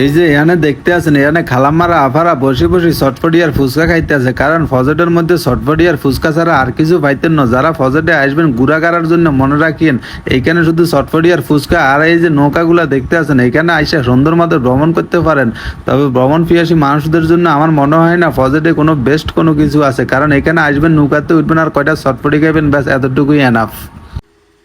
এই যে এখানে দেখতে আছেন, এখানে খালাম্মারা, আফারা বসে বসে চটপটি আর ফুচকা খাইতে আছে। কারণ ফজেটের মধ্যে চটপটি আর ফুচকা ছাড়া আর কিছু পাইতেন না। যারা ফজেটে আসবেন ঘুরা করার জন্য মনে রাখিয়েন এইখানে শুধু চটপটি আর ফুচকা আর এই যে নৌকাগুলা দেখতে আছেন এখানে আইসা সুন্দর মতো ভ্রমণ করতে পারেন। তবে ভ্রমণ পিয়াসী মানুষদের জন্য আমার মনে হয় না ফজেটে কোনো বেস্ট কোনো কিছু আছে। কারণ এখানে আসবেন, নৌকাতে উঠবেন আর কয়টা চটপটি খাইবেন, ব্যাস, এতটুকুই এনাফ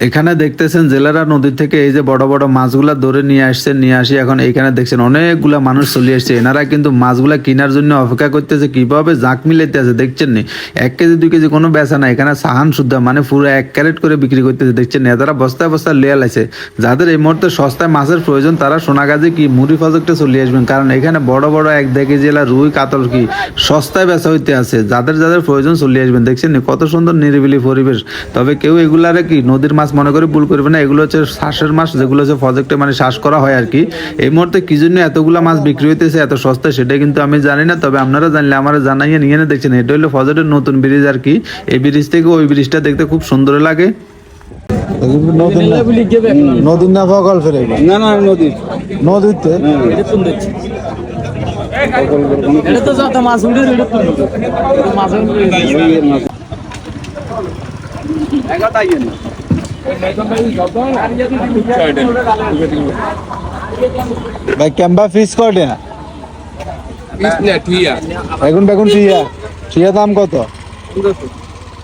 এখানে দেখতেছেন জেলেরা নদী থেকে এই যে বড় বড় মাছগুলা ধরে নিয়ে আসছেন নিয়ে আসি এখন এইখানে দেখছেন অনেকগুলা মানুষ চলে আসছে এনারা কিন্তু মাছগুলা কেনার জন্য অপেক্ষা করতেছে, কীভাবে জাঁক মিলাইতে আছে দেখছেন নি? এক কেজি, দুই কেজি কোনো বেচা না এখানে সাহান শুদ্ধ মানে পুরো এক ক্যারেট করে বিক্রি করতেছে দেখছেন এতারা বস্তায় বস্তায় লেয়াল আছে যাদের এই মুহূর্তে সস্তায় মাছের প্রয়োজন, তারা সোনাগাজে কি মুড়ি প্রজেক্টে চলে আসবেন? কারণ এখানে বড় বড় এক দেখে জেলা রুই, কাতল কি সস্তায় বেচা হইতে আছে। যাদের যাদের প্রয়োজন চলে আসবেন, দেখছেন কত সুন্দর নিরিবিলি পরিবেশ। তবে কেউ এগুলারে কি নদীর মাছ মনে করে ভুল করবে না। এগুলো হচ্ছে শ্বাসের মাছ যেগুলো হচ্ছে প্রজেক্টে মানে শ্বাস করা হয় আর কি। এই মুহূর্তে কি জন্য এতগুলা মাছ বিক্রি হইতেছে এত সস্তা সেটা কিন্তু আমি জানি না তবে আপনারা জানলে আমার জানাইয়ে নিয়ে না দেখছেন। এটা হলো ফজেটের নতুন ব্রিজ আর কি। এই ব্রিজ থেকে ওই ব্রিজটা দেখতে খুব সুন্দর লাগে। নদীর না নদীর না না না নদীর। নদীতে? এটা তো যত মাছ উঠে এটা তো মাছ। ভাই ক্যাম্বা ফিস করে না বেগুন বেগুন টিয়া। টিয়া দাম কত?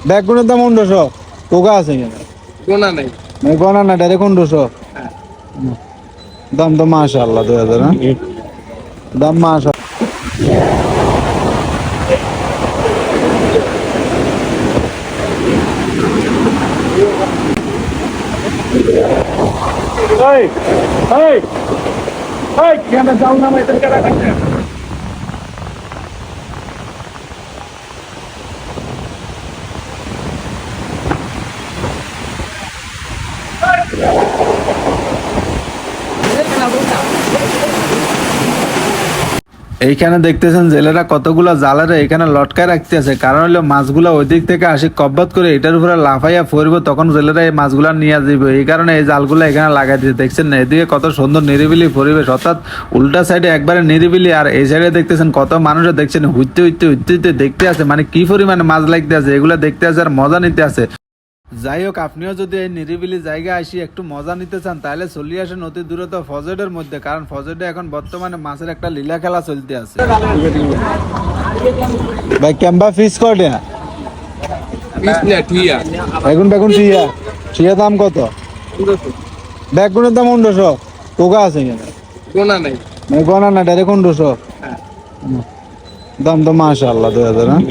বেগুনের দাম পনেরোশো। কোকা আছে গোনা নাই। গনা না ডাইরেক্ট পনেরোশো। দাম তো মাসা আল্লাহ দুই হাজার হ্যাঁ? দাম মাসা এইখানে দেখতেছেন জেলেরা কতগুলো জালারে এখানে লটকায় রাখতে আছে কারণ হলো মাছগুলো ওই দিক থেকে আসি, কব্বত করে এটার উপরে লাফাইয়া পড়ব তখন জেলেরা এই মাছগুলা নিয়ে যাবে এই কারণে এই জালগুলো এখানে লাগাই দিতে দেখছেন না? এদিকে কত সুন্দর নিরিবিলি পরিবেশ। অর্থাৎ উল্টা সাইডে একবারে নিরিবিলি, আর এই সাইডে দেখতেছেন কত মানুষও দেখছেন, হুইতে হুইতে হুইতে হুইতে দেখতে আছে মানে কি পরিমাণে মাছ লাগতে আছে এগুলো দেখতে আছে আর মজা নিতে আছে যাই হোক আপনিও যদি এই নিরিবিলি জায়গায় আসি একটু মজা নিতে চান তাহলে চলিয়ে আসেন অতি দূরত ফজেডের মধ্যে কারণ ফজেডে এখন বর্তমানে মাছের একটা লীলা খেলা চলতে আছে। ভাই ক্যাম্বা ফিস করে বেগুন বেগুন টিয়া। টিয়া দাম কত? বেগুনের দাম পনেরোশো। কোকা আছে গোনা নাই। গনা না ডাইরেক্ট পনেরোশো। দাম তো মাসা আল্লাহ দুই হাজার হ্যাঁ?